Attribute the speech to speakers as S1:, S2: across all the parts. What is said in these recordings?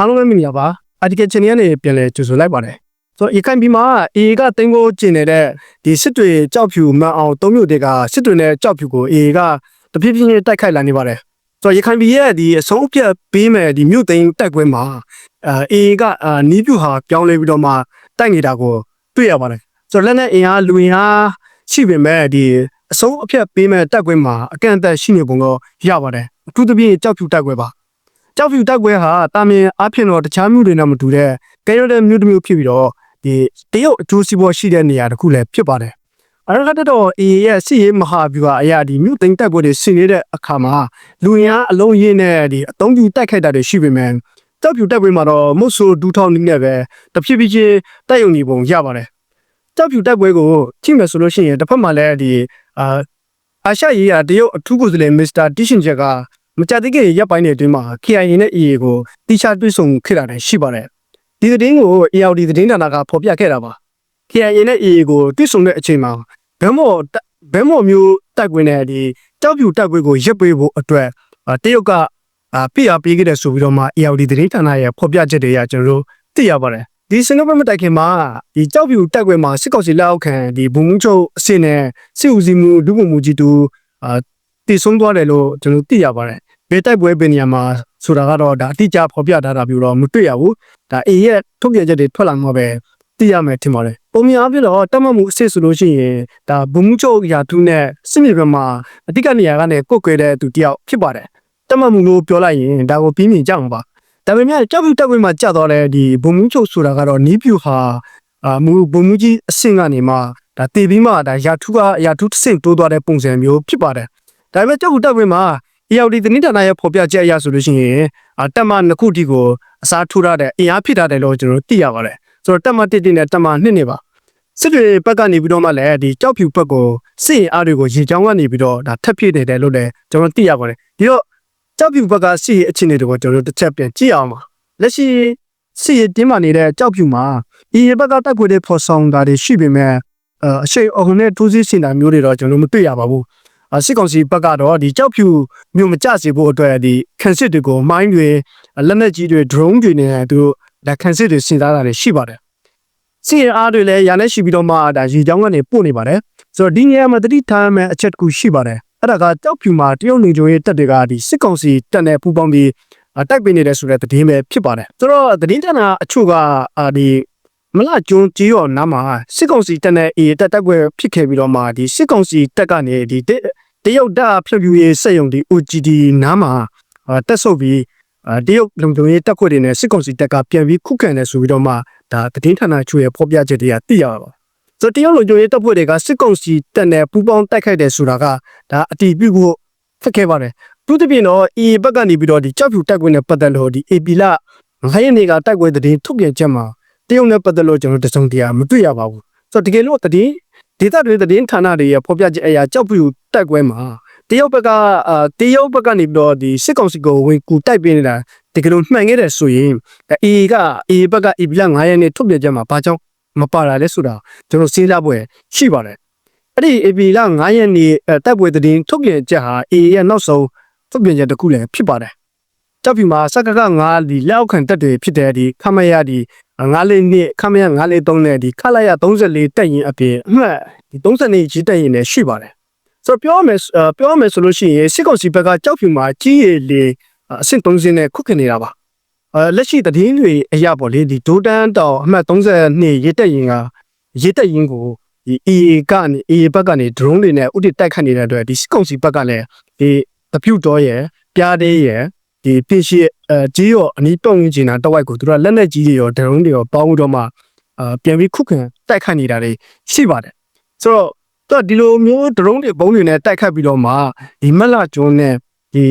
S1: အားလုံးပဲမင်္ဂလာပါအာဒီကချန်နယ်ကနေပြန်လဲကြိုဆိုလိုက်ပါတယ်ဆိုတော့ EKB မှာ AA ကတင်ကိုကျင်နေတဲ့ဒီစစ်တွေကြောက်ဖြူမှန်အောင်သုံးမျိုးတွေကစစ်တွေနဲ့ကြောက်ဖြူကို AA ကတဖြည်းဖြည်းချင်းတိုက်ခိုက်လာနေပါတယ်ဆိုတော့ EKB ရဲ့ဒီအဆုံးအဖြတ်ပေးမဲ့ဒီမြို့သိမ်းတက်ကွဲမှာအဲ AA ကအာနီးပြူဟာပြောင်းလဲပြီးတော့မှတိုက်နေတာကိုတွေ့ရပါတယ်ဆိုတော့လက်နဲ့အင်အားလူအင်အားရှိပေမဲ့ဒီအဆုံးအဖြတ်ပေးမဲ့တက်ကွဲမှာအကန့်အသတ်ရှိနေပုံတော့ရပါတယ်အထူးသဖြင့်ကြောက်ဖြူတက်ကွဲပါ ကြောက်ဖြူတက်ကွဲဟာတာမင်အဖြစ်တော့တခြားမြို့တွေနဲ့မတူတဲ့ကဲရတဲ့မြို့တစ်မျိုးဖြစ်ပြီးတော့ဒီတရုတ်အကျိုးစီးပွားရှိတဲ့နေရာတစ်ခုလည်းဖြစ်ပါတယ်။အရကတတော့ AA ရဲ့စီရေးမဟာဗျူဟာအရာဒီမြို့သိမ်းတက်ကွဲတွေဆင်နေတဲ့အခါမှာလူရန်အလုံးရင်းနဲ့ဒီအတုံးပြတိုက်ခိုက်တာတွေရှိပေမဲ့ကြောက်ဖြူတက်ကွဲမှာတော့မုတ်ဆိုဒူးထောင်းနေနဲ့ပဲတဖြည်းဖြည်းချင်းတိုက်ယုံနေပုံရပါတယ်။ကြောက်ဖြူတက်ကွဲကိုကြည့်မယ်ဆိုလို့ရှိရင်တစ်ဖက်မှာလည်းဒီအာအာရှရေးရာတရုတ်အထူးကိုယ်စားလှယ်မစ္စတာတီရှင်ချက်က မကြသေးခင်ရပ်ပိုင်းတွေအတွင်းမှာ KIA နဲ့ EA ကိုတိကျတွေ့ဆုံခဲ့တာလည်းရှိပါတယ်။ဒီသတင်းကို ALD သတင်းဌာနကဖော်ပြခဲ့တာပါ။ KIA နဲ့ EA ကိုတွေ့ဆုံတဲ့အချိန်မှာဘဲမော်တက်ဘဲမော်မျိုးတိုက်ကွင်းနဲ့ဒီတောက်ပြူတိုက်ကွင်းကိုရပ်ပေးဖို့အတွက်အာတရုတ်ကအာပြရပေးခဲ့တဲ့ဆိုပြီးတော့မှ ALD သတင်းဌာနရဲ့ဖော်ပြချက်တွေကကျွန်တော်တို့သိရပါတယ်။ဒီစင်ကာပူမတိုင်ခင်မှာဒီကြောက်ပြူတက်ကွင်းမှာစစ်ကောင်စီလက်အောက်ခံဒီဘုံမှုချုပ်အစစ်နဲ့စစ်ဦးစီးမှုဒုဗိုလ်မှူးကြီးတူအာတည်ဆုံးသွားတယ်လို့ကျွန်တော်သိရပါတယ်။ ဘယ်တိုက်ပွဲပဲနေရာမှာဆိုတာကတော့ဒါအတိအကျဖော်ပြထားတာမျိုးတော့မတွေ့ရဘူးဒါအေရဲ့ထုတ်ပြန်ချက်တွေထွက်လာမှပဲသိရမယ်ထင်ပါတယ်ပုံများအဖြစ်တော့တတ်မှတ်မှုအစစ်ဆိုလို့ရှိရင်ဒါဘုံမှုချုပ်ရာထူးနဲ့စစ်မြေပြင်မှာအတိတ်ကနေရာကနေကုတ်ကွဲတဲ့သူတယောက်ဖြစ်ပါတယ်တတ်မှတ်မှုလို့ပြောလိုက်ရင်ဒါကိုပြီးမြင်ကြမှာပါဒါပေမဲ့ကြောက်ပြတက်ကွေးမှာကြာတော့တဲ့ဒီဘုံမှုချုပ်ဆိုတာကတော့နီးပြူဟာအာမူဘုံမှုကြီးအဆင့်ကနေမှဒါတည်ပြီးမှဒါရာထူးကရာထူးတစ်ဆင့်တိုးသွားတဲ့ပုံစံမျိုးဖြစ်ပါတယ်ဒါပေမဲ့ကြောက်ပြတက်ကွေးမှာ ELD တနိဒာနာရဲ့ဖော်ပြချက်အရဆိုလို့ရှိရင်အတက်မနှစ်ခုတီကိုအစားထိုးရတဲ့အင်အားဖြစ်ထားတယ်လို့ကျွန်တော်သိရပါတယ်ဆိုတော့တက်မတစ်တိနဲ့တက်မနှစ်နေပါစစ်တွေဘက်ကနေပြီးတော့မှလည်းဒီကြောက်ဖြူဘက်ကိုစစ်ရင်အားတွေကိုရေချောင်းကနေပြီးတော့ဒါထက်ဖြစ်နေတယ်လို့လည်းကျွန်တော်သိရပါတယ်ဒီတော့ကြောက်ဖြူဘက်ကစစ်ရေးအခြေအနေတွေကိုကျွန်တော်တို့တစ်ချက်ပြန်ကြည့်အောင်ပါလက်ရှိစစ်ရေးတင်းမာနေတဲ့ကြောက်ဖြူမှာဒီဘက်ကတိုက်ပွဲတွေဖော်ဆောင်တာတွေရှိပေမဲ့အရှိန်အဟုန်နဲ့ထိုးစစ်ဆင်တာမျိုးတွေတော့ကျွန်တော်မတွေ့ရပါဘူးအ စစ်ကောင်စီဘက်ကတော့ဒီကြောက်ဖြူမြို့မကျစေဖို့အတွက်ဒီခံစစ်တွေကိုမိုင်းတွေလက်နက်ကြီးတွေ drone တွေနဲ့သူတို့ဒါခံစစ်တွေဆင်သားတာတွေရှိပါတယ်စီရအားတွေလည်းရာနဲ့ရှိပြီးတော့မှဒါရေချောင်းကနေပို့နေပါတယ်ဆိုတော့ဒီနေရာမှာတတိထားမဲ့အချက်တစ်ခုရှိပါတယ်အဲ့ဒါကကြောက်ဖြူမှာတရုတ်နေကြရေးတက်တွေကဒီစစ်ကောင်စီတက်နေပူပေါင်းပြီးတိုက်ပေးနေတဲ့ဆိုတဲ့သတင်းပဲဖြစ်ပါတယ်ဆိုတော့သတင်းတနာအချို့ကအာဒီ မလာကျွန်းကြီးရောနားမှာစစ်ကောင်စီတက်နဲ့အေတက်တက်ွယ်ဖြစ်ခဲ့ပြီးတော့မှဒီစစ်ကောင်စီတက်ကနေဒီတရုတ်တပ်ဖြတ်ဖြူရေးစက်ရုံဒီ OGD နားမှာတက်ဆုပ်ပြီးတရုတ်လုံခြုံရေးတပ်ခွဲတွေနဲ့စစ်ကောင်စီတပ်ကပြန်ပြီးခုခံတယ်ဆိုပြီးတော့မှဒါသတင်းဌာနချို့ရဲ့ဖော်ပြချက်တွေကသိရပါပါဆိုတရုတ်လုံခြုံရေးတပ်ဖွဲ့တွေကစစ်ကောင်စီတပ်နဲ့ပူးပေါင်းတိုက်ခိုက်တယ်ဆိုတာကဒါအတီးပြုဖို့ခက်ခဲပါတယ်သူတပြင်းတော့ EA ဘက်ကနေပြီးတော့ဒီကြောက်ဖြူတိုက်ခွဲနဲ့ပတ်သက်လို့ဒီ AP လငါးရက်နေကတိုက်ခွဲသတင်းထုတ်ပြန်ချက်မှာ တရုတ်နဲ့ပတ်သက်လို့ကျွန်တော်တစုံတရာမတွေ့ရပါဘူးဆိုတော့တကယ်လို့သတင်းဒေသတွေသတင်းဌာနတွေရဲ့ဖော်ပြချက်အရာကြောက်ဖြူတက်ကွဲမှာတရုတ်ဘက်ကအာတရုတ်ဘက်ကနေပြီးတော့ဒီစစ်ကောင်စီကိုဝင်ကူတိုက်ပေးနေတာတကယ်လို့မှန်ခဲ့တယ်ဆိုရင်အေကအေဘက်ကအေဘီလာ9ရက်နေ့ထုတ်ပြန်ချက်မှာဘာကြောင့်မပါတာလဲဆိုတာကျွန်တော်စဉ်းစားပွဲရှိပါတယ်အဲ့ဒီအေဘီလာ9ရက်နေ့တက်ပွဲသတင်းထုတ်ပြန်ချက်ဟာအေရဲ့နောက်ဆုံးထုတ်ပြန်ချက်တစ်ခုလည်းဖြစ်ပါတယ်ကြောက်ဖြူမှာစက္ကက9ဒီလက်အောက်ခံတက်တွေဖြစ်တဲ့ဒီခမရဒီ 9လေးနှစ်ခမရ9လေး3နဲ့ဒီခလာရ34တက်ရင်အပြင်အမှတ်ဒီ32ကြီးတက်ရင်လည်းရှိပါတယ်ဆိုတော့ပြောရမယ်ပြောရမယ်ဆိုလို့ရှိရင်စစ်ကောင်စီဘက်ကကြောက်ဖြူမှာကြီးရည်လေအဆင့်30နဲ့ခုခံနေတာပါအဲလက်ရှိတည်င်းတွေအရာပေါ့လေဒီဒိုတန်းတောင်အမှတ်32ရေတက်ရင်ကရေတက်ရင်ကိုဒီ EA ကနေ EA ဘက်ကနေ drone တွေနဲ့ဥတီတိုက်ခတ်နေတဲ့အတွက်ဒီစစ်ကောင်စီဘက်ကလည်းဒီတဖြူတော်ရယ်ပြားသေးရယ် ဒီပြည့်ရှိအဲကြီးရောအနီးတုံးရင်းချင်တာတဝိုက်ကိုသူတို့ကလက်နက်ကြီးတွေရော drone တွေရောပေါင်းတော့မှအာပြန်ပြီးခုခံတိုက်ခတ်နေတာတွေရှိပါတယ်ဆိုတော့တော့ဒီလိုမျိုး drone တွေပုံးတွေနဲ့တိုက်ခတ်ပြီးတော့မှဒီမက်လာကျွန်းနဲ့ဒီ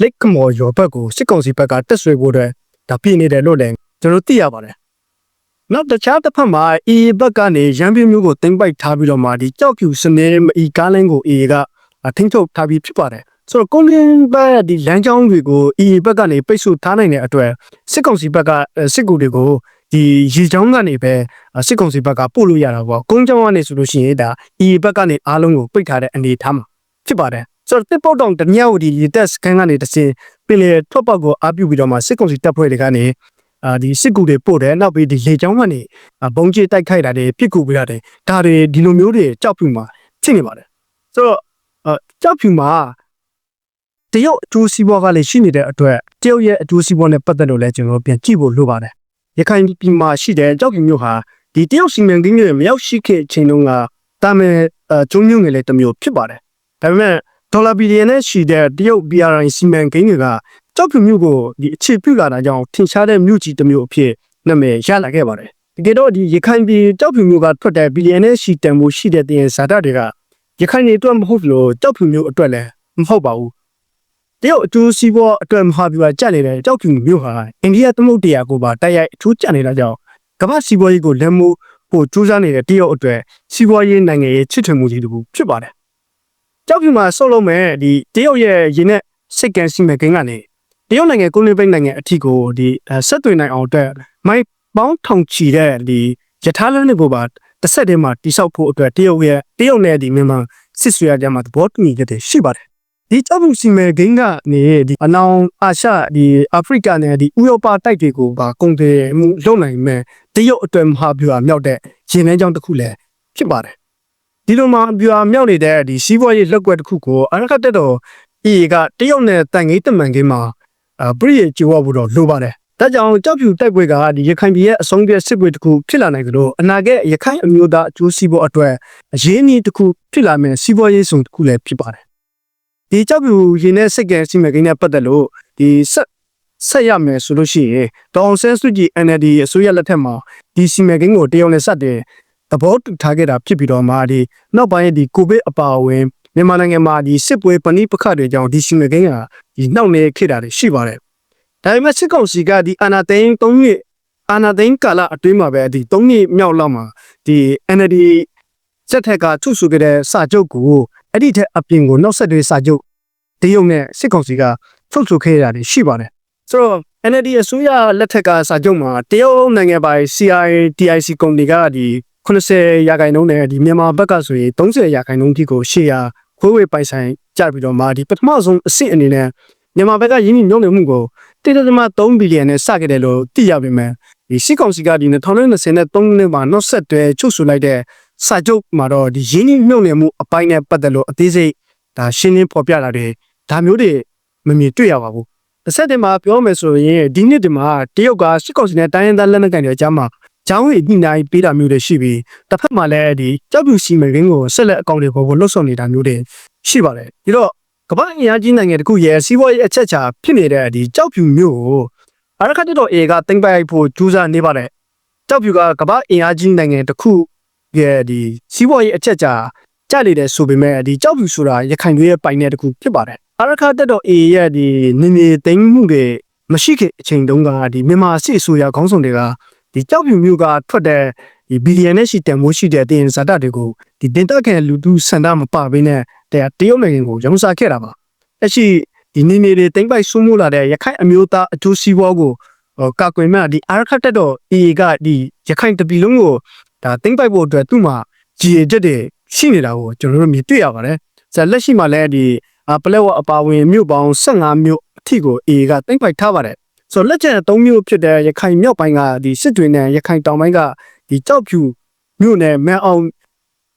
S1: လိတ်ကမော်ရောဘက်ကိုစစ်ကောင်စီဘက်ကတက်ဆွေဖို့အတွက်ဒါပြနေတယ်လို့လည်းကျွန်တော်သိရပါတယ်နောက်တခြားတစ်ဖက်မှာ AA ဘက်ကနေရန်ပြမျိုးကိုတင်ပိုက်ထားပြီးတော့မှဒီကြောက်ဖြူစနေမအီကားလင်းကို AA ကထိန်းချုပ်ထားပြီးဖြစ်ပါတယ် ဆိုတော့ကွန်လင်းဘက်ဒီလမ်းကြောင်းတွေကို AA ဘက်ကနေပိတ်ဆို့ထားနိုင်တဲ့အတွက်စစ်ကောင်စီဘက်ကစစ်ကူတွေကိုဒီရေချောင်းကနေပဲစစ်ကောင်စီဘက်ကပို့လို့ရတာပေါ့ကုန်းချောင်းကနေဆိုလို့ရှိရင်ဒါ AA ဘက်ကနေအားလုံးကိုပိတ်ထားတဲ့အနေအထားမှာဖြစ်ပါတယ်ဆိုတော့တစ်ပေါက်တောင်တညဝဒီရေတက်စကန်ကနေတစင်ပင်လေထွက်ပေါက်ကိုအပြုတ်ပြီးတော့မှစစ်ကောင်စီတပ်ဖွဲ့တွေကနေအာဒီစစ်ကူတွေပို့တယ်နောက်ပြီးဒီလေချောင်းကနေအာဘုံကျစ်တိုက်ခိုက်တာတွေပြစ်ကူပေးရတယ်ဒါတွေဒီလိုမျိုးတွေကြောက်ဖြူမှာဖြစ်နေပါတယ်ဆိုတော့အာကြောက်ဖြူမှာတ ရုတ်အကျိုးစီးပွားကလည်းရှိနေတဲ့အတွက်တရုတ်ရဲ့အကျိုးစီးပွားနဲ့ပတ်သက်လို့လည်းကျွန်တော်တို့ပြန်ကြည့်ဖို့လိုပါတယ်ရခိုင်ပြည်မှာရှိတဲ့ကြောက်ဖြူမျိုးဟာဒီတရုတ်စီမံကိန်းတွေမရောက်ရှိခဲ့တဲ့အချိန်တုန်းကတာမန်အကျုံးမျိုးငယ်လေးတစ်မျိုးဖြစ်ပါတယ်ဒါပေမဲ့ဒေါ်လာဘီလီယံနဲ့ရှိတဲ့တရုတ် BRI စီမံကိန်းတွေကကြောက်ဖြူမျိုးကိုဒီအခြေပြုလာတာကြောင့်ထင်ရှားတဲ့မြို့ကြီးတစ်မျိုးအဖြစ်နာမည်ရလာခဲ့ပါတယ်တကယ်တော့ဒီရခိုင်ပြည်ကြောက်ဖြူမျိုးကထွက်တဲ့ဘီလီယံနဲ့ရှိတန်မှုရှိတဲ့တင်ဇာတ်တွေကရခိုင်တွေအတွက်မဟုတ်လို့ကြောက်ဖြူမျိုးအတွက်လည်းမဟုတ်ပါဘူး တရုတ်အကျိုးစီးပွားအတွက်မဟာဗျူဟာကြက်နေတဲ့ကြောက်ဖြူမျိုးဟာအိန္ဒိယသမုဒ္ဒရာကိုပါတိုက်ရိုက်အထူးကြက်နေတာကြောင့်ကမ္ဘာစီးပွားရေးကိုလက်မှုပို့ကြိုးစားနေတဲ့တရုတ်အတွက်စီးပွားရေးနိုင်ငံရေးချစ်ထွင်မှုကြီးတစ်ခုဖြစ်ပါတယ်ကြောက်ဖြူမှာဆုတ်လုံးမဲ့ဒီတရုတ်ရဲ့ရင်းနဲ့စိတ်ကန်းစီမံကိန်းကနေတရုတ်နိုင်ငံကိုလီပိတ်နိုင်ငံအထီကိုဒီဆက်သွင်းနိုင်အောင်အတွက်မိုက်ပေါင်းထောင်ချီတဲ့ဒီယထာလန်းတွေကိုပါတစ်ဆက်တည်းမှာတိဆောက်ဖို့အတွက်တရုတ်ရဲ့တရုတ်နဲ့ဒီမြန်မာစစ်ဆွေရကြမှာသဘောတူညီချက်တွေရှိပါတယ် ဒီကြောက်ဖြူစီမံကိန်းကနေဒီအနောင်အာရှဒီအာဖရိကနဲ့ဒီဥရောပတိုက်တွေကိုပါကုန်တယ်မှုလုပ်နိုင်မဲ့တရုတ်အတွက်မဟာဗျူဟာမြောက်တဲ့ရင်နှန်းကြောင်းတစ်ခုလည်းဖြစ်ပါတယ်ဒီလိုမှဗျူဟာမြောက်နေတဲ့ဒီစီးပွားရေးလက်ကွက်တစ်ခုကိုအရခတ်တက်တော် EA ကတရုတ်နဲ့တန်ငိတမန်ကင်းမှာအပရိယေကြွားဖို့တော့လိုပါတယ်။ဒါကြောင့်ကြောက်ဖြူတိုက်ပွဲကဒီရခိုင်ပြည်ရဲ့အဆုံးပြစစ်ပွဲတစ်ခုဖြစ်လာနိုင်ကြလို့အနာဂတ်ရခိုင်အမျိုးသားအကျိုးစီးပွားအတွက်အရေးကြီးတစ်ခုဖြစ်လာမယ်စီးပွားရေးဆောင်တစ်ခုလည်းဖြစ်ပါတယ်။ ဒီကြောက်ဖြူရင်းနဲ့စိတ်ကဲစီမံကိန်းနဲ့ပတ်သက်လို့ဒီဆက်ဆက်ရမယ်ဆိုလို့ရှိရင်ဒေါအောင်ဆန်းစုကြည် NLD အစိုးရလက်ထက်မှာဒီစီမံကိန်းကိုတရုတ်နဲ့ဆက်တယ်သဘောတူထားခဲ့တာဖြစ်ပြီးတော့မှဒီနောက်ပိုင်းဒီကိုဗစ်အပါအဝင်မြန်မာနိုင်ငံမှာဒီစစ်ပွဲပဏိပခတ်တွေကြောင့်ဒီစီမံကိန်းကဒီနှောင့်နှေးခဲ့တာတွေရှိပါတယ်။ဒါပေမဲ့စစ်ကောင်စီကဒီအာဏာသိမ်း၃နှစ်အာဏာသိမ်းကာလအတွင်းမှာပဲဒီ၃နှစ်မြောက်လောက်မှာဒီ NLD စက်ထက်ကထုဆူခဲ့တဲ့စာချုပ်ကို အဲ့ဒီထက်အပြင်ကိုနောက်ဆက်တွဲစာချုပ်တရုတ်နဲ့စစ်ကောင်စီကထုတ်ဆိုခဲ့တာတွေရှိပါတယ်။ဆိုတော့ NLD အစိုးရလက်ထက်ကစာချုပ်မှာတရုတ်နိုင်ငံပိုင် CIA TIC ကုမ္ပဏီကဒီ80ရာခိုင်နှုန်းနဲ့ဒီမြန်မာဘက်ကဆိုရင်30ရာခိုင်နှုန်းထိကိုရှေ့ရာခွေးဝေပိုင်ဆိုင်ကြပြီးတော့မှဒီပထမဆုံးအဆင့်အနေနဲ့မြန်မာဘက်ကရင်းနှီးမြှုပ်နှံမှုကို1.3ဘီလီယံနဲ့စခဲ့တယ်လို့သိရပေမဲ့ဒီစစ်ကောင်စီကဒီ2023ခုနှစ်မှာနောက်ဆက်တွဲချုပ်ဆိုလိုက်တဲ့ စာချုပ်မှာတော့ဒီရင်းနှီးမြှုပ်နှံမှုအပိုင်းနဲ့ပတ်သက်လို့အသေးစိတ်ဒါရှင်းလင်းဖော်ပြတာတွေဒါမျိုးတွေမမြင်တွေ့ရပါဘူးတစ်ဆက်တည်းမှာပြောမယ်ဆိုရင်ဒီနှစ်ဒီမှာတရုတ်ကစစ်ကောင်စီနဲ့တိုင်းရင်းသားလက်နက်ကိုင်တွေအကြားမှာကျောင်းဝေညှိနှိုင်းပေးတာမျိုးတွေရှိပြီးတစ်ဖက်မှာလည်းဒီကြောက်ပြူစီမံကိန်းကိုဆက်လက်အကောင့်တွေပေါ်ပေါ်လှုပ်ဆောင်နေတာမျိုးတွေရှိပါတယ်ဒီတော့ကမ္ဘာအင်အားကြီးနိုင်ငံတခုရဲ့စီးပွားရေးအချက်အချာဖြစ်နေတဲ့ဒီကြောက်ပြူမျိုးကိုအရခတ်တော်အေကတင်ပိုက်ဖို့ကြိုးစားနေပါတယ်ကြောက်ပြူကကမ္ဘာအင်အားကြီးနိုင်ငံတခု ရဲ့ဒီစီးပွားရေးအချက်အချာကြလေတဲ့ဆိုပေမဲ့ဒီကြောက်ပြူဆိုတာရခိုင်တွေရဲ့ပိုင်နယ်တခုဖြစ်ပါတယ်အရခတ်တော်အေရဲ့ဒီနေနေသိမ်းမှုတွေမရှိခင်အချိန်တုန်းကဒီမြန်မာစစ်အစိုးရခေါင်းဆောင်တွေကဒီကြောက်ပြူမျိုးကထွက်တဲ့ဒီဘီလီယံနဲ့ရှိတန်မိုးရှိတဲ့တင်ဇာတ်တွေကိုဒီတင်တက်ခံလူတူစန္ဒမပပေးနဲ့တဲ့တရုတ်နိုင်ငံကိုရောင်းစားခဲ့တာပါအရှိဒီနေနေတွေတိမ့်ပိုက်ဆွမှုလာတဲ့ရခိုင်အမျိုးသားအကျိုးစီးပွားကိုဟိုကာကွယ်မဲ့ဒီအာရခတ်တက်တော့ AA ကဒီရခိုင်တပီလုံးကို ဒါတိမ့်ပိုက်ဖို့အတွက်သူ့မှာကြည်ရချက်တွေရှိနေတာကိုကျွန်တော်တို့မြင်တွေ့ရပါတယ်။ဇာလက်ရှိမှာလည်းဒီပလက်ဝအပါဝင်မြို့ပေါင်း15မြို့အထိကို AA ကတိမ့်ပိုက်ထားပါတယ်။ဆိုတော့လက်ကျန်3မြို့ဖြစ်တဲ့ရခိုင်မြောက်ပိုင်းကဒီစစ်တွေနဲ့ရခိုင်တောင်ပိုင်းကဒီကြောက်ဖြူမြို့နယ်မန်အောင်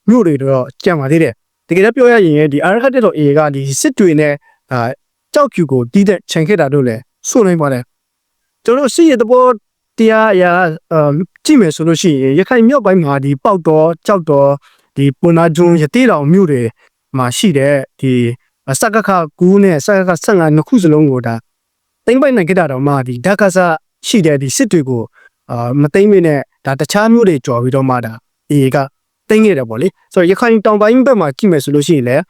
S1: မြို့တွေတော့ကြံပါသေးတယ်တကယ်တော့ပြောရရင်ဒီအာရခတ်တော် A ကဒီစစ်တွေနဲ့အာကြောက်ဖြူကိုတီးတဲ့ခြံခဲ့တာတို့လည်းဆိုနိုင်ပါတယ်ကျွန်တော်စစ်ရတဲ့ဘော တရားအရာအာကြည့်မယ်ဆိုလို့ရှိရင်ရခိုင်မြောက်ပိုင်းမှာဒီပေါက်တော်ကြောက်တော်ဒီပုနာဂျွန်ရတေးတော်မြို့တွေမှာရှိတဲ့ဒီစကခကူးနဲ့စကခ15နှစ်ခုစလုံးကိုဒါတိမ့်ပိုက်နိုင်ခဲ့တာတော့မှဒီဓာတ်ကစားရှိတဲ့ဒီစစ်တွေကိုအာမသိမ့်မနဲ့ဒါတခြားမျိုးတွေကြော်ပြီးတော့မှဒါအေကသိမ့်ခဲ့တယ်ပေါ့လေဆိုတော့ရခိုင်တောင်ပိုင်းဘက်မှာကြည့်မယ်ဆိုလို့ရှိရင်လည်း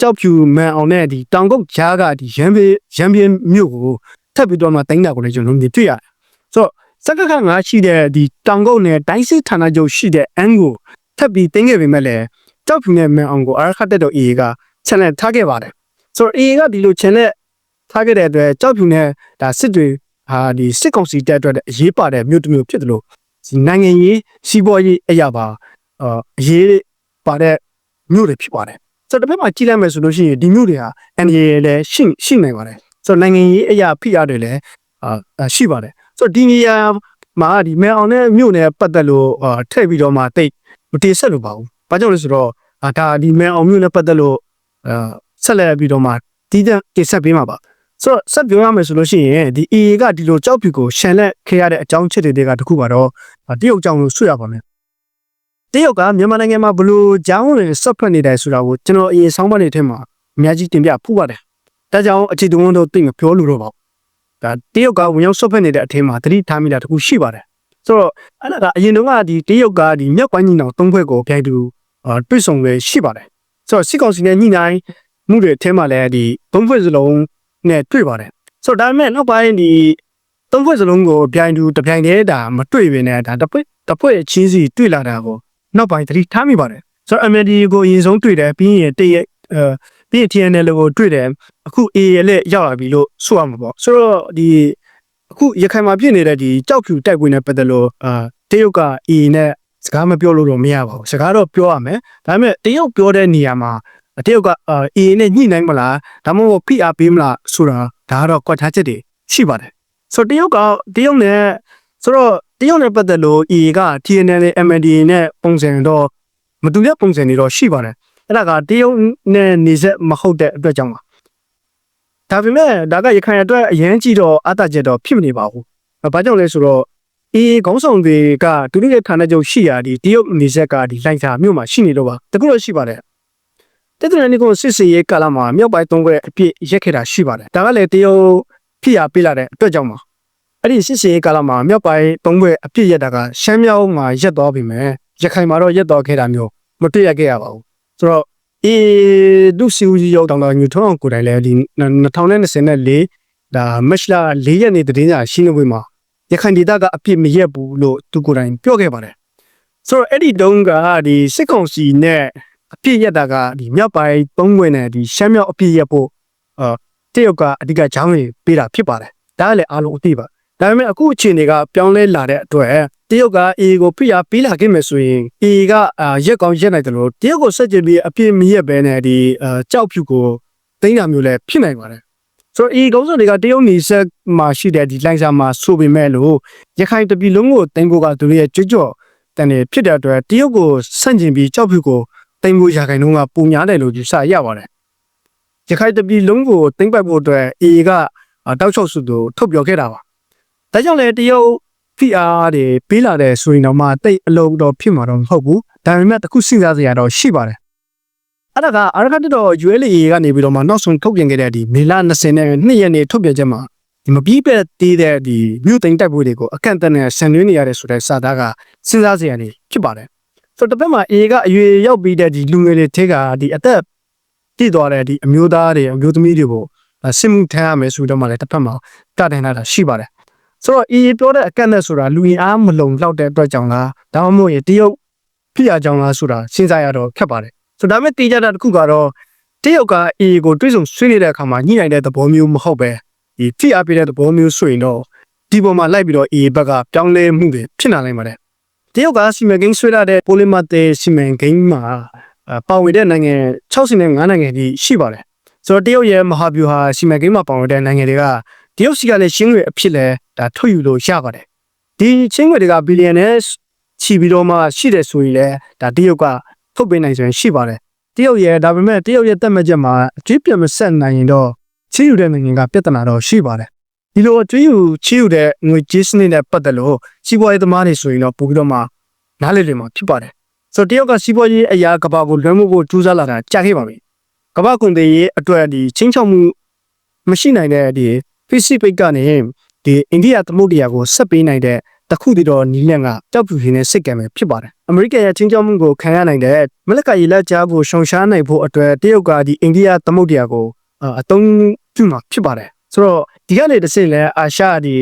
S1: ကြောက်ဖြူမန်အောင်နဲ့ဒီတောင်ကုတ်ဂျားကဒီရန်ပြေရန်ပြေမြို့ကိုထပ်ပြီးတော့မှတိုင်းတာကိုလည်းကျွန်တော်တို့မြင်တွေ့ရတယ်ဆိုတော့ စက္ကခငါရှိတဲ့ဒီတောင်ကုတ်နဲ့တိုင်းစစ်ဌာနချုပ်ရှိတဲ့အန်းကိုထပ်ပြီးတင်းခဲ့ပေမဲ့လည်းကြောက်ဖြူနဲ့မန်အောင်ကိုအာခတ်တဲ့တော့အေက channel ထားခဲ့ပါတယ်ဆိုတော့အေကဒီလို channel ထားခဲ့တဲ့အတွက်ကြောက်ဖြူနဲ့ဒါစစ်တွေဟာဒီစစ်ကောင်စီတက်အတွက်အရေးပါတဲ့မြို့တစ်မြို့ဖြစ်တယ်လို့ဒီနိုင်ငံရေးစီးပွားရေးအရာပါအာအရေးပါတဲ့မြို့တွေဖြစ်ပါတယ်ဆိုတော့တစ်ဖက်မှာကြည့်လိုက်မယ်ဆိုလို့ရှိရင်ဒီမြို့တွေဟာ NDA လည်းရှိရှိနိုင်ပါတယ်ဆိုတော့နိုင်ငံရေးအရာဖိအားတွေလည်းအာရှိပါတယ် ဆိုတော့ဒီနေရာမှာဒီမဲအောင်နဲ့မြို့နယ်ပတ်သက်လို့အာထည့်ပြီးတော့မှတိတ်မတင်ဆက်လို့ပါဘူး။ဘာကြောင့်လဲဆိုတော့အာဒါဒီမဲအောင်မြို့နယ်ပတ်သက်လို့အာဆက်လက်ပြီးတော့မှတီးတဲ့တင်ဆက်ပေးမှာပါ။ဆိုတော့ဆက်ပြောရမယ်ဆိုလို့ရှိရင်ဒီ AA ကဒီလိုကြောက်ဖြူကိုရှန်လက်ခဲ့ရတဲ့အကြောင်းချက်တွေကတခုပါတော့အာတရုတ်ကြောင့်လို့ဆွရပါမယ်။တရုတ်ကမြန်မာနိုင်ငံမှာဘလို့ကြောင်းတွေဆက်ဖက်နေတယ်ဆိုတာကိုကျွန်တော်အရင်ဆောင်းပါးနေထဲမှာအများကြီးတင်ပြဖူးပါတယ်။ဒါကြောင့်အခြေတုံးတို့သိမပြောလို့တော့ပါဘူး။ ဒါတရုတ်ကဝင်ရောက်ဆက်ဖက်နေတဲ့အထင်းမှာသတိထားမိတာတခုရှိပါတယ်။ဆိုတော့အဲ့ဒါကအရင်တုန်းကဒီတရုတ်ကဒီမြောက်ပိုင်းညီနောင်သုံးဘက်ကိုပြိုင်တူအာတွေ့ဆုံလေရှိပါတယ်။ဆိုတော့စစ်ကောင်စီနဲ့ညှိနှိုင်းမှုတွေအထင်းမှာလည်းဒီသုံးဘက်စလုံးနဲ့တွေ့ပါတယ်။ဆိုတော့ဒါပေမဲ့နောက်ပိုင်းဒီသုံးဘက်စလုံးကိုပြိုင်တူတစ်ပြိုင်တည်းဒါမတွေ့ဘဲနဲ့ဒါတစ်ဖွဲ့တစ်ဖွဲ့ချင်းစီတွေ့လာတာကိုနောက်ပိုင်းသတိထားမိပါတယ်။ဆိုတော့ MND ကိုအရင်ဆုံးတွေ့တယ်ပြီးရင်တရက်အဲ ပြီးရင် TNL ကိုတွေ့တယ်အခု AA ရဲ့လက်ရောက်လာပြီလို့ဆိုရမှာပေါ့ဆိုတော့ဒီအခုရခိုင်မှာဖြစ်နေတဲ့ဒီကြောက်ဖြူတိုက်ပွဲနဲ့ပတ်သက်လို့အာတရုတ်က AA နဲ့စကားမပြောလို့တော့မရပါဘူးစကားတော့ပြောရမယ်ဒါပေမဲ့တရုတ်ပြောတဲ့နေရာမှာတရုတ်ကအာ AA နဲ့ညှိနှိုင်းမလားဒါမှမဟုတ်ဖိအားပေးမလားဆိုတာဒါကတော့ကွက်ထားချက်တွေရှိပါတယ်ဆိုတော့တရုတ်ကတရုတ်နဲ့ဆိုတော့တရုတ်နဲ့ပတ်သက်လို့ AA က TNL နဲ့ MND နဲ့ပုံစံတော့မတူတဲ့ပုံစံတွေတော့ရှိပါတယ် အဲ့ဒါကတရုတ်နဲ့နေဆက်မဟုတ်တဲ့အတွက်ကြောင့်ပါဒါပေမဲ့ဒါကရခိုင်အတွက်အရင်ကြည့်တော့အတချက်တော့ဖြစ်မနေပါဘူး။ဘာကြောင့်လဲဆိုတော့အေးခေါင်းဆောင်တွေကတူတူရဲ့ဌာနချုပ်ရှိရာဒီတရုတ်နေဆက်ကဒီလိုက်စာမြို့မှာရှိနေတော့ပါတကူတော့ရှိပါတယ်။တက်တဲ့နေကိုစစ်စီရေးကာလမှာမြောက်ပိုင်းသုံးခွဲအပြည့်ရက်ခဲ့တာရှိပါတယ်။ဒါကလည်းတရုတ်ဖိအားပေးလာတဲ့အတွက်ကြောင့်ပါ။အဲ့ဒီစစ်စီရေးကာလမှာမြောက်ပိုင်းသုံးခွဲအပြည့်ရက်တာကရှမ်းမြောက်မှာရက်သွားပြီမယ်။ရခိုင်မှာတော့ရက်သွားခဲ့တာမျိုးမတွေ့ရခဲ့ရပါဘူး။ ဆိုတော့အေးဒုစီဦးကြီးရောက်တော့ညူထောင်းကိုယ်တိုင်လည်းဒီ2024ဒါမက်လ၄ရက်နေ့တည်င်းစာရှင်းလင်းပွဲမှာရခိုင်ဒေသကအပြစ်မရက်ဘူးလို့သူကိုယ်တိုင်ပြောခဲ့ပါတယ်ဆိုတော့အဲ့ဒီတုန်းကဒီစစ်ကောင်စီနဲ့အပြစ်ရက်တာကဒီမြောက်ပိုင်းသုံးဝင်နဲ့ဒီရှမ်းမြောက်အပြစ်ရက်ဖို့အာတရုတ်ကအဓိကဂျောင်းတွေပေးတာဖြစ်ပါတယ်ဒါကလည်းအားလုံးအသိပါဒါပေမဲ့အခုအခြေအနေကပြောင်းလဲလာတဲ့အတွက် တရုတ်က A ကိုဖိအားပေးလာခဲ့မယ်ဆိုရင် A ကအာရက်ကောင်းရက်နိုင်တယ်လို့တရုတ်ကိုဆက်ကြည့်ပြီးအပြည့်မရက်ပဲနဲ့ဒီအာကြောက်ဖြူကိုသိမ်းတာမျိုးလည်းဖြစ်နိုင်ပါတယ်ဆိုတော့ A ကောင်းစုံတွေကတရုတ်နေဆက်မှာရှိတဲ့ဒီလိုင်းစာမှာဆိုပေမဲ့လို့ရခိုင်တပြည်လုံးကိုတင်ဖို့ကသူတို့ရဲ့ကြွကြော့တန်နေဖြစ်တဲ့အတွက်တရုတ်ကိုဆန့်ကျင်ပြီးကြောက်ဖြူကိုတင်ဖို့ရာခိုင်နှုန်းကပုံများတယ်လို့ယူဆရပါတယ်ရခိုင်တပြည်လုံးကိုတင်ပတ်ဖို့အတွက် A ကတောက်ချုပ်စုတို့ထုတ်ပြောခဲ့တာပါဒါကြောင့်လည်းတရုတ် PR တွေပေးလာတဲ့ဆိုရင်တော့မှတိတ်အလုံးတော့ဖြစ်မှာတော့မဟုတ်ဘူးဒါပေမဲ့တခုစဉ်းစားစရာတော့ရှိပါတယ်အဲ့ဒါကအာရခတ်တော် ULA ကနေပြီးတော့မှနောက်ဆုံးထုတ်ပြန်ခဲ့တဲ့ဒီမေလ20နဲ့2ရက်နေ့ထုတ်ပြန်ချက်မှာဒီမပြီးပဲတည်တဲ့ဒီမြို့သိမ်းတိုက်ပွဲတွေကိုအကန့်အသတ်နဲ့ဆန်နွှဲနေရတဲ့ဆိုတဲ့စာသားကစဉ်းစားစရာနေဖြစ်ပါတယ်ဆိုတော့တစ်ဖက်မှာ A ကအရွေရောက်ပြီးတဲ့ဒီလူငယ်တွေထဲကဒီအသက်တည်သွားတဲ့ဒီအမျိုးသားတွေအမျိုးသမီးတွေကိုစစ်မှုထမ်းရမယ်ဆိုတော့မှလည်းတစ်ဖက်မှာတတ်တင်လာတာရှိပါတယ် ဆိုတော့ EA ပြောတဲ့အကန့်နဲ့ဆိုတာလူရင်အားမလုံလောက်တဲ့အတွက်ကြောင့်လားဒါမှမဟုတ်ရင်တရုတ်ဖိအားကြောင့်လားဆိုတာစဉ်းစားရတော့ခက်ပါတယ်ဆိုတော့ဒါပေမဲ့တေးကြတာတစ်ခုကတော့တရုတ်က EA ကိုတွေးဆုံဆွေးနေတဲ့အခါမှာညှိနှိုင်းတဲ့သဘောမျိုးမဟုတ်ပဲဒီဖိအားပေးတဲ့သဘောမျိုးဆိုရင်တော့ဒီပေါ်မှာလိုက်ပြီးတော့ EA ဘက်ကပြောင်းလဲမှုတွေဖြစ်လာနိုင်ပါတယ်တရုတ်ကစီမံကိန်းဆွဲလာတဲ့ပိုလီမာတေစီမံကိန်းမှာပါဝင်တဲ့နိုင်ငံ65နိုင်ငံကြီးရှိပါတယ်ဆိုတော့တရုတ်ရဲ့မဟာဗျူဟာစီမံကိန်းမှာပါဝင်တဲ့နိုင်ငံတွေကတရုတ်စီကလည်းရှင်းရွေအဖြစ်လဲ ဒါထုတ်ယူလို့ရပါတယ်ဒီချင်းငွေတွေကဘီလီယံနဲ့ချီပြီးတော့မှရှိတယ်ဆိုရင်လည်းဒါတရုတ်ကထုတ်ပေးနိုင်ဆိုရင်ရှိပါတယ်တရုတ်ရဲ့ဒါပေမဲ့တရုတ်ရဲ့တက်မှတ်ချက်မှာအကျွေးပြတ်မဆက်နိုင်ရင်တော့ချီယူတဲ့နိုင်ငံကပြဿနာတော့ရှိပါတယ်ဒီလိုအကျွေးယူချီယူတဲ့ငွေကြေးစနစ်နဲ့ပတ်သက်လို့စီးပွားရေးသမားတွေဆိုရင်တော့ပို့ပြီးတော့မှနားလည်တယ်မှာဖြစ်ပါတယ်ဆိုတော့တရုတ်ကစီးပွားရေးအရာကဘာကိုလွှမ်းမိုးဖို့ကြိုးစားလာတာကြာခဲ့ပါပြီကမ္ဘာကုန်သေးရေးအတွက်ဒီချင်းချောက်မှုမရှိနိုင်တဲ့ဒီ Facebook ကနေ ဒီအိန္ဒိယသမုဒ္ဒရာကိုဆက်ပေးနိုင်တဲ့တခုတည်းတော့နီးလန့်ကတောက်ပြူရင်းနဲ့စိတ်ကံပဲဖြစ်ပါတယ်။အမေရိကန်ရဲ့ချင်းချောက်မှုကိုခံရနိုင်တဲ့မလက်ကရေလက်ကြားကိုရှောင်ရှားနိုင်ဖို့အတွက်တရုတ်ကဒီအိန္ဒိယသမုဒ္ဒရာကိုအသုံးပြုမှာဖြစ်ပါတယ်။ဆိုတော့ဒီကနေ့တစ်စင်းလဲအာရှဒီ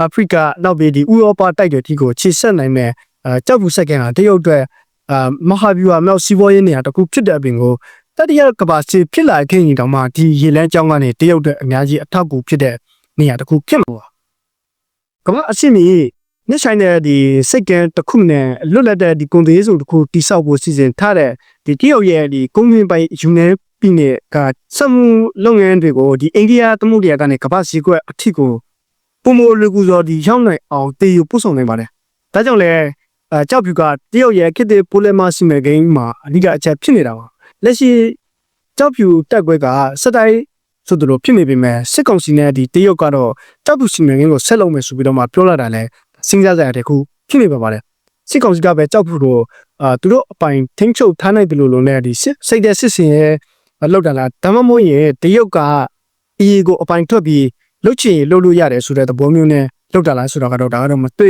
S1: အာဖရိကနောက်ပြီးဒီဥရောပတိုက်တွေဒီကိုခြေဆက်နိုင်တဲ့အဲကြောက်ဘူးစက်ကံကတရုတ်အတွက်အာမဟာဗျူဟာမြောက်စီးပွားရေးနေရာတစ်ခုဖြစ်တဲ့အပြင်ကိုတတိယကဘာစီဖြစ်လာခဲ့ရင်တောင်မှဒီရေလန်းကြောင်းကနေတရုတ်အတွက်အများကြီးအထောက်အကူဖြစ်တဲ့နေရာတစ်ခုဖြစ်မှာပါ ကမ္ဘာအဆင့်မီနှစ်ဆိုင်တဲ့ဒီစိတ်ကံတစ်ခုနဲ့လွတ်လပ်တဲ့ဒီကွန်သေးစုတစ်ခုတိစောက်ဖို့စီစဉ်ထားတဲ့ဒီတရုတ်ရဲ့ဒီကုန်းတွင်းပိုင်းယူနေပြည်နယ်ကစက်မှုလုပ်ငန်းတွေကိုဒီအိန္ဒိယသမုဒ္ဒရာကနေကမ္ဘာစီကွက်အထိကိုပုံမလူကူစောဒီရောက်နိုင်အောင်တေယူပို့ဆောင်နိုင်ပါတယ်ဒါကြောင့်လဲအဲကြောက်ဖြူကတရုတ်ရဲ့ခေတ်သစ်ပိုလီမာစီမံကိန်းမှာအဓိကအချက်ဖြစ်နေတာပါလက်ရှိကြောက်ဖြူတက်ခွဲကစက်တိုင်း ဆိုသူလိုဖြစ်နေပေမဲ့စစ်ကောင်စီနဲ့ဒီတရုတ်ကတော့ကြောက်ဖြူစီမံကိန်းကိုဆက်လုပ်မယ်ဆိုပြီးတော့မှပြောလာတာလဲစဉ်းစားကြရတဲ့ခုဖြစ်နေပါပါတယ်စစ်ကောင်စီကပဲကြောက်ဖြူကိုအာသူတို့အပိုင်ထိန်းချုပ်ထားနိုင်တယ်လို့လို့နဲ့ဒီစစ်စိတ်တဲ့စစ်စင်ရဲ့လောက်တာလားဒါမှမဟုတ်ရင်တရုတ်ကအေးကိုအပိုင်ထွက်ပြီးလှုပ်ချင်လှုပ်လို့ရတယ်ဆိုတဲ့သဘောမျိုးနဲ့လောက်တာလားဆိုတော့ကတော့ဒါကတော့မသိ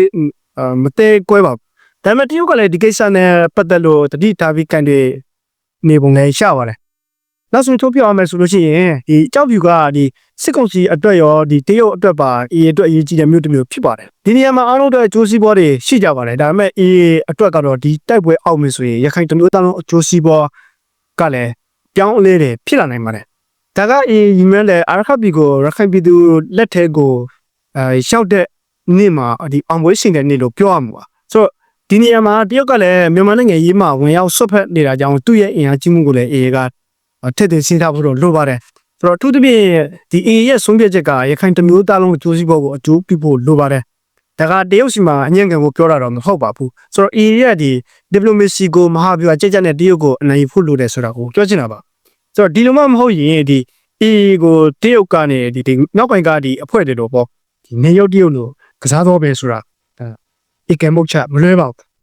S1: အာမသိကွဲပါဘူးဒါပေမဲ့တရုတ်ကလည်းဒီကိစ္စနဲ့ပတ်သက်လို့တတိထားပြီးကန်တွေနေပုံလည်းရှာပါတယ် နောက်ဆုံးထုတ်ပြအောင်မယ်ဆိုလို့ရှိရင်ဒီကြောက်ဖြူကဒီစစ်ကောင်စီအတွက်ရောဒီတရုတ်အတွက်ပါအေးအတွက်အရေးကြီးတဲ့မျိုးတစ်မျိုးဖြစ်ပါတယ်ဒီနေရာမှာအားလုံးအတွက်အကျိုးစီးပွားတွေရှိကြပါတယ်ဒါပေမဲ့အေးအတွက်ကတော့ဒီတိုက်ပွဲအောက်မယ်ဆိုရင်ရခိုင်တမျိုးသားလုံးအကျိုးစီးပွားကလည်းပြောင်းအလဲတွေဖြစ်လာနိုင်ပါတယ်ဒါကအေးယူမဲလေအာရခပီကိုရခိုင်ပြည်သူလက်ထဲကိုအဲရှောက်တဲ့နေ့မှာဒီအောင်ပွဲရှင်တဲ့နေ့လို့ပြောရမှာပါဆိုတော့ဒီနေရာမှာတရုတ်ကလည်းမြန်မာနိုင်ငံရေးမှာဝင်ရောက်ဆွတ်ဖက်နေတာကြောင့်သူ့ရဲ့အင်အားကြီးမှုကိုလည်းအေးက ထက်ထက်စဉ်းစားဖို့တော့လိုပါတယ်ဆိုတော့အထူးသဖြင့်ဒီ A ရဲ့ဆုံးဖြတ်ချက်ကရခိုင်တစ်မျိုးသားလုံးအကျိုးစီးပွားကိုအကျိုးပြုဖို့လိုပါတယ်။ဒါကတရုတ်စီမှာအညံ့ခံကိုပြောတာတော့မဟုတ်ပါဘူး။ဆိုတော့ A ရဲ့ဒီ diplomacy ကိုမဟာဗျူဟာကြက်ကြက်နဲ့တရုတ်ကိုအနိုင်ယူဖို့လိုတယ်ဆိုတာကိုပြောချင်တာပါ။ဆိုတော့ဒီလိုမှမဟုတ်ရင်ဒီ A ကိုတရုတ်ကနေဒီဒီနောက်ပိုင်းကဒီအဖွဲ့တွေတော့ပေါ့ဒီနေရုပ်တရုတ်လို့ကစားတော့ပဲဆိုတာအဲ A ကမုတ်ချမလွဲပါဘူး